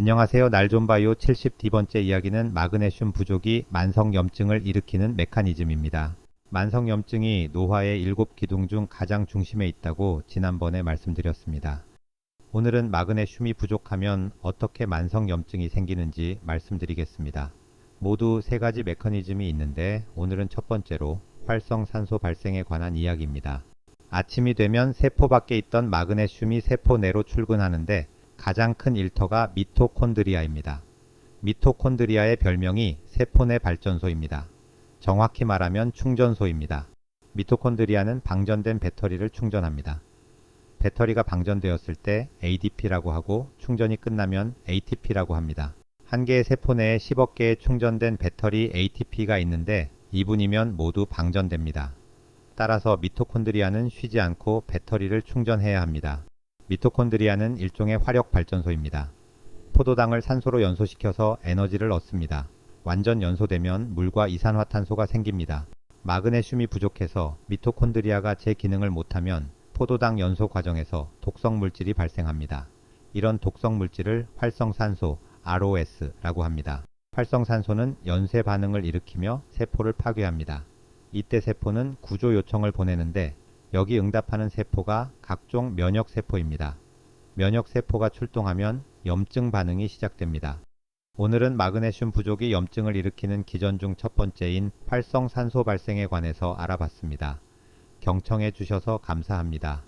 안녕하세요. 날좀바이오 70D번째 이야기는 마그네슘 부족이 만성염증을 일으키는 메커니즘입니다. 만성염증이 노화의 7기둥 중 가장 중심에 있다고 지난번에 말씀드렸습니다. 오늘은 마그네슘이 부족하면 어떻게 만성염증이 생기는지 말씀드리겠습니다. 모두 세 가지 메커니즘이 있는데 오늘은 첫 번째로 활성산소 발생에 관한 이야기입니다. 아침이 되면 세포 밖에 있던 마그네슘이 세포 내로 출근하는데 가장 큰 일터가 미토콘드리아입니다. 미토콘드리아의 별명이 세포 내 발전소입니다. 정확히 말하면 충전소입니다. 미토콘드리아는 방전된 배터리를 충전합니다. 배터리가 방전되었을 때 ADP라고 하고 충전이 끝나면 ATP라고 합니다. 한 개의 세포 내에 10억 개의 충전된 배터리 ATP가 있는데 2분이면 모두 방전됩니다. 따라서 미토콘드리아는 쉬지 않고 배터리를 충전해야 합니다. 미토콘드리아는 일종의 화력 발전소입니다. 포도당을 산소로 연소시켜서 에너지를 얻습니다. 완전 연소되면 물과 이산화탄소가 생깁니다. 마그네슘이 부족해서 미토콘드리아가 제 기능을 못하면 포도당 연소 과정에서 독성 물질이 발생합니다. 이런 독성 물질을 활성산소 ROS라고 합니다. 활성산소는 연쇄 반응을 일으키며 세포를 파괴합니다. 이때 세포는 구조 요청을 보내는데 여기 응답하는 세포가 각종 면역 세포입니다. 면역 세포가 출동하면 염증 반응이 시작됩니다. 오늘은 마그네슘 부족이 염증을 일으키는 기전 중 첫 번째인 활성산소 발생에 관해서 알아봤습니다. 경청해 주셔서 감사합니다.